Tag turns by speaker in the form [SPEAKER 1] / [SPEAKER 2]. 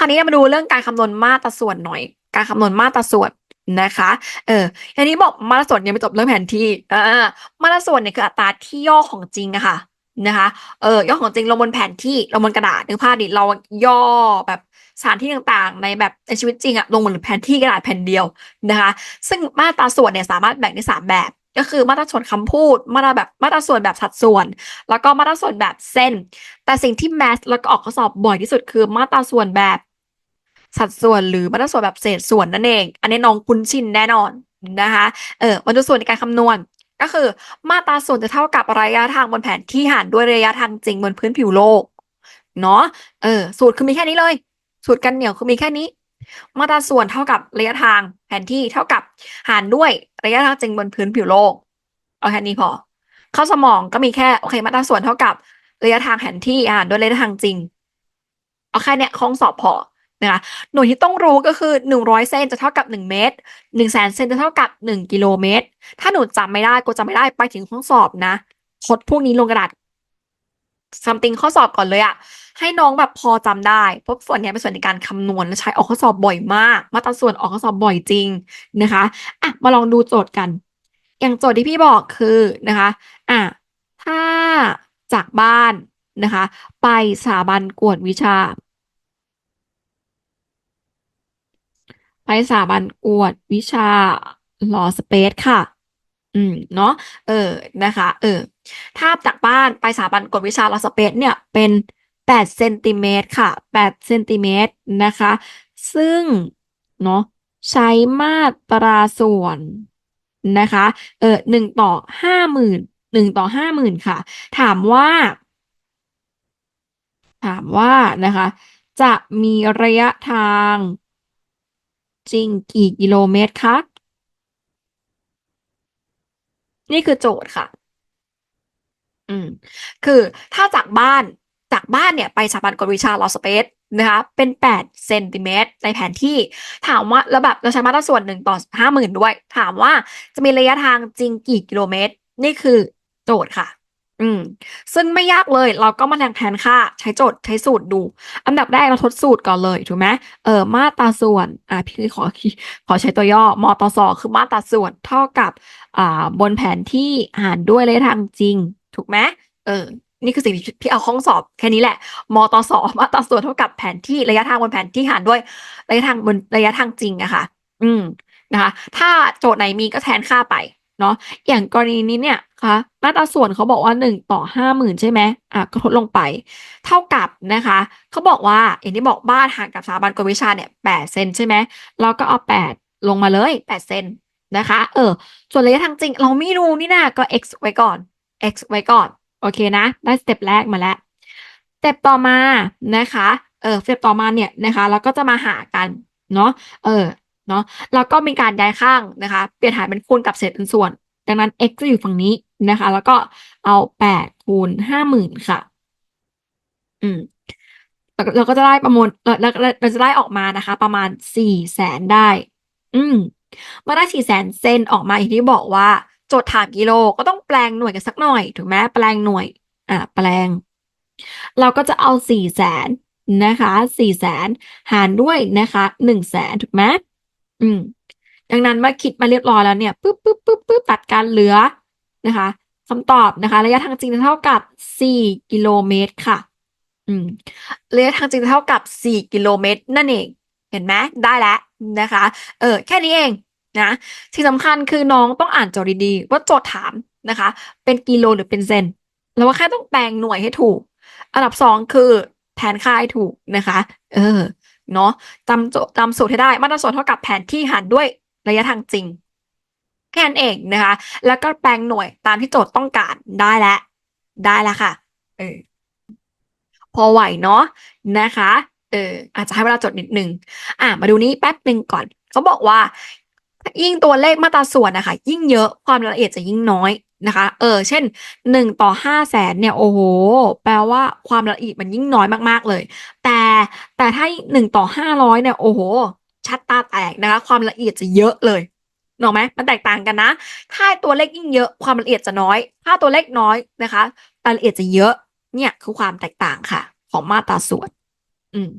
[SPEAKER 1] ราวนี้มาดูเรื่องการคำนวณมาตราส่วนหน่อย การคำนวณมาตราส่วนนะคะ เอออันนี้บอกมาตราส่วนยังไม่จบเรื่องแผนที่อ่ามาตราส่วนเนี่ยคืออัตราที่ย่อของจริงอะค่ะนะคะ เออย่อของจริงลงบนแผนที่ลงบนกระดาษนึกภาพดิเราย่อแบบสถานที่ต่างๆ ในแบบในชีวิตจริงอะลงบนแผนที่กระดาษแผ่นเดียวนะคะ ซึ่งมาตราส่วนเนี่ยสามารถแบ่งได้สามแบบ ก็คือมาตราส่วนคำพูด มาตราแบบมาตราส่วนแบบสัดส่วน แล้วก็มาตราส่วนแบบเส้น แต่สิ่งที่แมสแล้วก็ออกข้อสอบบ่อยที่สุดคือมาตราส่วนแบบ สัดส่วนหรือมาตรส่วนแบบเศษส่วนนั่นเอง อันนี้น้องคุ้นชินแน่นอนนะคะเออมาดูส่วนในการคำนวณก็คือมาตราส่วนจะเท่ากับระยะทางบนแผนที่หารด้วยระยะทางจริงบนพื้นผิวโลกเนาะเออสูตรคือมีแค่นี้เลย สูตรกันเหนียวคือมีแค่นี้ มาตราส่วนเท่ากับระยะทางแผนที่เท่ากับหารด้วยระยะทางจริงบนพื้นผิวโลกเอาแค่นี้พอ เข้าสมองก็มีแค่โอเค มาตราส่วนเท่ากับระยะทางแผนที่หารด้วยระยะทางจริงเอาแค่เนี้ยข้องสอบพอ นะคะหน่วยที่ต้องรู้ก็คือหนึ่งร้อยเซนจะเท่ากับหนึ่งเมตรหนึ่งแสนเซนจะเท่ากับหนึ่งกิโลเมตร ถ้าหนูจำไม่ได้กูจำไม่ได้ไปถึงห้องสอบนะทดพวกนี้ลงกระดาษ something ข้อสอบก่อนเลยอะให้น้องแบบพอจำได้เพราะส่วนนี้เป็นส่วนในการคำนวณและใช้ออกข้อสอบบ่อยมาก มาตราส่วนออกข้อสอบบ่อยจริงนะคะอะมาลองดูโจทย์กัน อย่างโจทย์ที่พี่บอกคือนะคะอะถ้าจากบ้านนะคะ ไปสถาบันกวดวิชา ไปสถาบันกวดวิชา law space ค่ะ อืม เนาะเออ นะคะ เออ ถ้าจากบ้านไปสถาบันกวดวิชา law space เนี่ย เป็นแปดเซนติเมตรค่ะแปดเซนติเมตรนะคะ ซึ่ง เนาะใช้มาตราส่วนนะคะ เออหนึ่งต่อห้าหมื่นหนึ่งต่อห้าหมื่นค่ะ ถามว่า ถามว่านะคะ จะมีระยะทาง จริงกี่กิโลเมตรคะนี่คือโจทย์ค่ะ อืม คือถ้าจากบ้านจากบ้านเนี่ย ไปสถาบันกวดวิชาลอสเปซนะคะ เป็นแปดเซนติเมตรในแผนที่ ถามว่าแล้วแบบเราใช้มาตราส่วนหนึ่งต่อห้าหมื่นด้วย ถามว่าจะมีระยะทางจริงกี่กิโลเมตร นี่คือโจทย์ค่ะ อืม ซึ่งไม่ยากเลย เราก็มาแทนค่า ใช้โจทย์ ใช้สูตรดู อันดับแรกเราทดสูตรก่อนเลย ถูกไหมเออ มาตราส่วน อ่า พี่ขอ ขอใช้ตัวย่อ มตสคือมาตราส่วน เท่ากับ อ่า บนแผนที่หารด้วยระยะทางจริง ถูกไหมเออ นี่คือสิ่งที่พี่เอาข้องสอบแค่นี้แหละ มตสมาตราส่วนเท่ากับแผนที่ระยะทางบนแผนที่หารด้วยระยะทางบนระยะทางจริงอะค่ะ อืม นะคะ ถ้าโจทย์ไหนมีก็แทนค่าไป เนาะอย่างกรณีนี้เนี่ยค่ะมาตราส่วนเขาบอกว่าหนึ่งต่อห้าหมื่นใช่ไหมอะก็ทดลงไป เท่ากับนะคะเขาบอกว่าอย่างที่บอกบ้านห่างกับสถาบันกวดวิชาเนี่ยแปดเซนใช่ไหมเราก็เอาแปดลงมาเลยแปดเซนนะคะ เออ ส่วนระยะทางจริง เราไม่รู้นี่นะก็ x ไว้ก่อน x ไว้ก่อน โอเคนะ ได้สเต็ปแรกมาแล้วสเต็ปต่อมานะคะ เออสเต็ปต่อมาเนี่ยนะคะ เราก็จะมาหากันเนาะ เออ เนาะแล้วก็มีการย้ายข้างนะคะ เปลี่ยนหารเป็นคูณกับเศษเป็นส่วน ดังนั้น x จะอยู่ฝั่งนี้นะคะ แล้วก็เอาแปดคูณห้าหมื่นค่ะ อืมเราก็จะได้ประมวลเราเราเราจะได้ออกมานะคะ ประมาณสี่แสนได้ อืมเมื่อได้สี่แสนเซนออกมาอย่างที่บอกว่าโจทย์ถามกิโลก็ต้องแปลงหน่วยกันสักหน่อย ถูกไหมแปลงหน่วย อ่า แปลง เราก็จะเอาสี่แสนนะคะสี่แสนหารด้วยนะคะหนึ่งแสนถูกไหม อืม ดังนั้นเมื่อคิดมาเรียบร้อยแล้วเนี่ยปึ๊บปึ๊บปึ๊บปึ๊บตัดการเหลือนะคะคำตอบนะคะ ระยะทางจริงจะเท่ากับสี่กิโลเมตรค่ะ อืมระยะทางจริงจะเท่ากับสี่กิโลเมตร นั่นเอง เห็นไหมได้แล้วนะคะ เออ แค่นี้เองนะที่สำคัญคือน้องต้องอ่านโจทย์ดีๆว่าโจทย์ถามนะคะ เป็นกิโลหรือเป็นเซนแล้วว่าแค่ต้องแปลงหน่วยให้ถูก อันดับสองคือแผนค่าให้ถูกนะคะ เออ เนาะจำโจจำสูตรให้ได้มาตราส่วนเท่ากับแผนที่หารด้วยระยะทางจริงแค่นั้นเองนะคะ แล้วก็แปลงหน่วยตามที่โจทย์ต้องการได้แล้วได้แล้วค่ะ เออ พอไหวเนาะนะคะ เออ อาจจะให้เวลาจดนิดนึง อะ มาดูนี้แป๊บหนึ่งก่อน เขาบอกว่า ยิ่งตัวเลขมาตราส่วนนะคะ ยิ่งเยอะความละเอียดจะยิ่งน้อย นะคะ เออ เช่นหนึ่งต่อห้าแสนเนี่ย โอ้โห แปลว่าความละเอียดมันยิ่งน้อยมากๆเลย แต่แต่ถ้าหนึ่งต่อห้าร้อยเนี่ย โอ้โห ชัดตาแตกนะคะ ความละเอียดจะเยอะเลยเนอะไหมมันแตกต่างกันนะ ถ้าตัวเลขยิ่งเยอะ ความละเอียดจะน้อย ถ้าตัวเลขน้อยนะคะรายละเอียดจะเยอะ เนี่ยคือความแตกต่างค่ะ ของมาตราส่วน อืม